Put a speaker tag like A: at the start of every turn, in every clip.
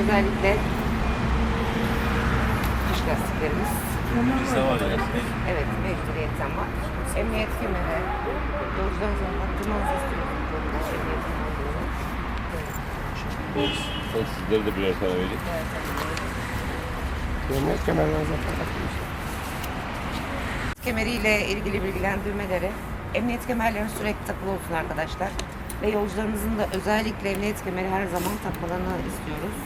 A: Özellikle kış lastiklerimiz. Evet, mecburiyetten var. Emniyet kemeri, istiyoruz bu konuda. Emniyetin olduğunu.
B: Son sizlere de birer tane vereyim.
C: Emniyet kemerlerinize takılmış.
A: Kemeriyle ilgili bilgilendirmeleri, emniyet kemerlerinin sürekli takılı olsun arkadaşlar. Ve yolcularımızın da özellikle emniyet kemeri her zaman takmalarını istiyoruz.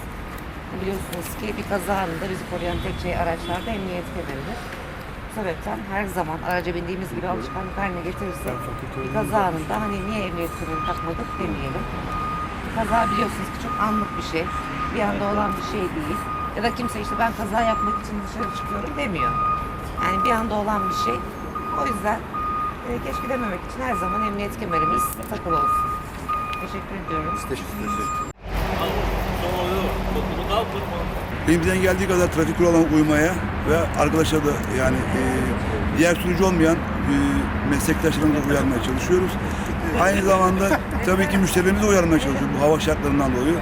A: Biliyorsunuz ki bir kaza anında bizi koruyan tek şey araçlarda emniyet kemeridir. Bu sebepten her zaman araca bindiğimiz gibi alışkanlık haline getirirsek bir kaza anında hani niye emniyet kemeri takmadık demeyelim. Kaza biliyorsunuz ki çok anlık bir şey. Bir anda olan bir şey değil. Ya da kimse işte ben kaza yapmak için dışarı çıkıyorum demiyor. Yani bir anda olan bir şey. O yüzden e, keşke dememek için her zaman emniyet kemerimiz takılı olsun. Teşekkür ediyorum.
D: Elimizden geldiği kadar trafik kurallarına uymaya ve arkadaşlar da yani e, diğer sürücü olmayan e, meslektaşlarımızı uyarmaya çalışıyoruz. Aynı zamanda tabii ki müşterilerimizi uyarmaya çalışıyoruz bu hava şartlarından dolayı.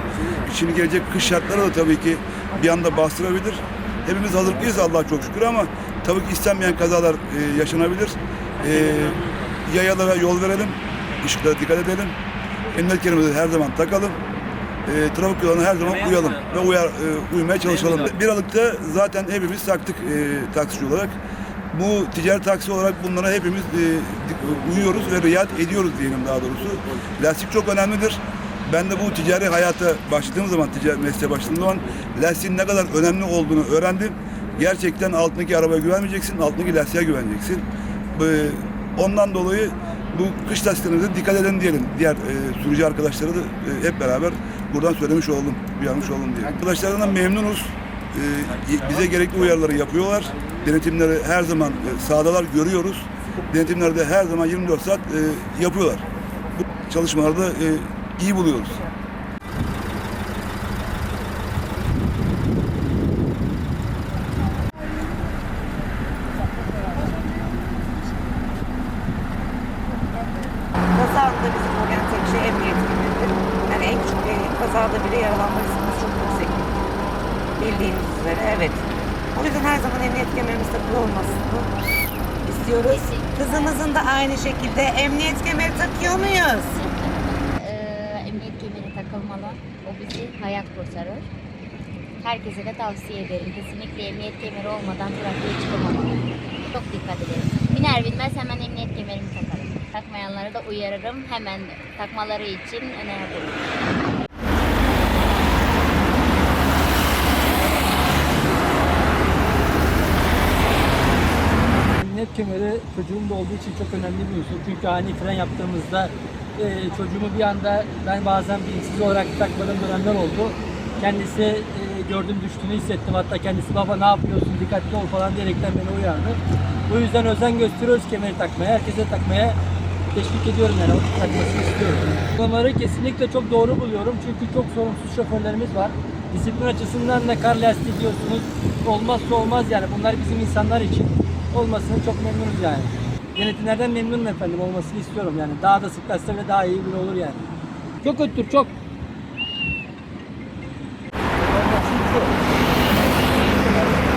D: Şimdi gelecek kış şartları da tabii ki bir anda bastırabilir. Hepimiz hazırlıklıyız Allah'a çok şükür ama tabii ki istenmeyen kazalar e, yaşanabilir. E, yayalara yol verelim, ışıklara dikkat edelim. Emniyet kemerimizi her zaman takalım e, trafik kurallarına her zaman uyalım ve uyar, e, uymaya çalışalım. Bir Aralık'ta zaten hepimiz taktık e, taksici olarak. Bu ticari taksi olarak bunlara hepimiz e, uyuyoruz ve riayet ediyoruz diyelim daha doğrusu. Lastik çok önemlidir. Ben de bu ticari hayata başladığım zaman, ticari mesleğe başladığım zaman lastiğin ne kadar önemli olduğunu öğrendim. Gerçekten altındaki arabaya güvenmeyeceksin, altındaki lastiğe güveneceksin. Bu- Ondan dolayı bu kış lastiklerimize dikkat edin diyelim. Diğer e, sürücü arkadaşlara da e, hep beraber buradan söylemiş oldum, uyarmış oldum diye. Arkadaşlarından memnunuz. E, bize gerekli uyarıları yapıyorlar. Denetimleri her zaman e, sahadalar görüyoruz. Denetimleri de her zaman 24 saat e, yapıyorlar. Bu çalışmalarda e, iyi buluyoruz.
A: Kaza anında bizi koruyan tek şey emniyet kemeridir. Yani en küçük bir kazada bile yaralanma riskimiz çok yüksek. Bildiğiniz üzere evet. O yüzden her zaman emniyet kemerimiz takılı olmasını istiyoruz. Kızımızın da aynı şekilde emniyet kemeri takıyor muyuz?
E: Ee, emniyet kemeri takılmalı. O bizi hayat kurtarır. Herkese de tavsiye ederim. Kesinlikle emniyet kemeri olmadan trafiğe çıkılmamalı. Çok dikkat edelim. Biner binmez hemen emniyet kemerimi takarım. Takmayanları da uyarırım. Hemen takmaları için öneririm.
F: Emniyet kemeri çocuğum da olduğu için çok önemli bir unsur. Çünkü ani fren yaptığımızda e, çocuğumu bir anda ben bazen bilinçsiz olarak takmadığım dönemler oldu. Kendisi e, gördüm düştüğünü hissettim. Hatta kendisi baba ne yapıyorsun dikkatli ol falan diyerekten beni uyardı. Bu yüzden özen gösteriyoruz kemeri takmaya. Herkese takmaya teşvik ediyorum yani takmasını istiyorum. Uygulamaları kesinlikle çok doğru buluyorum. Çünkü çok sorumsuz şoförlerimiz var. Disiplin açısından da kar lastiği diyorsunuz. Olmazsa olmaz yani. Bunlar bizim insanlar için. Olmasını çok memnunuz yani. Denetimlerden memnunum efendim. Olmasını istiyorum yani. Daha da sıklaşsa bile daha iyi bile olur yani. Çok öttür çok.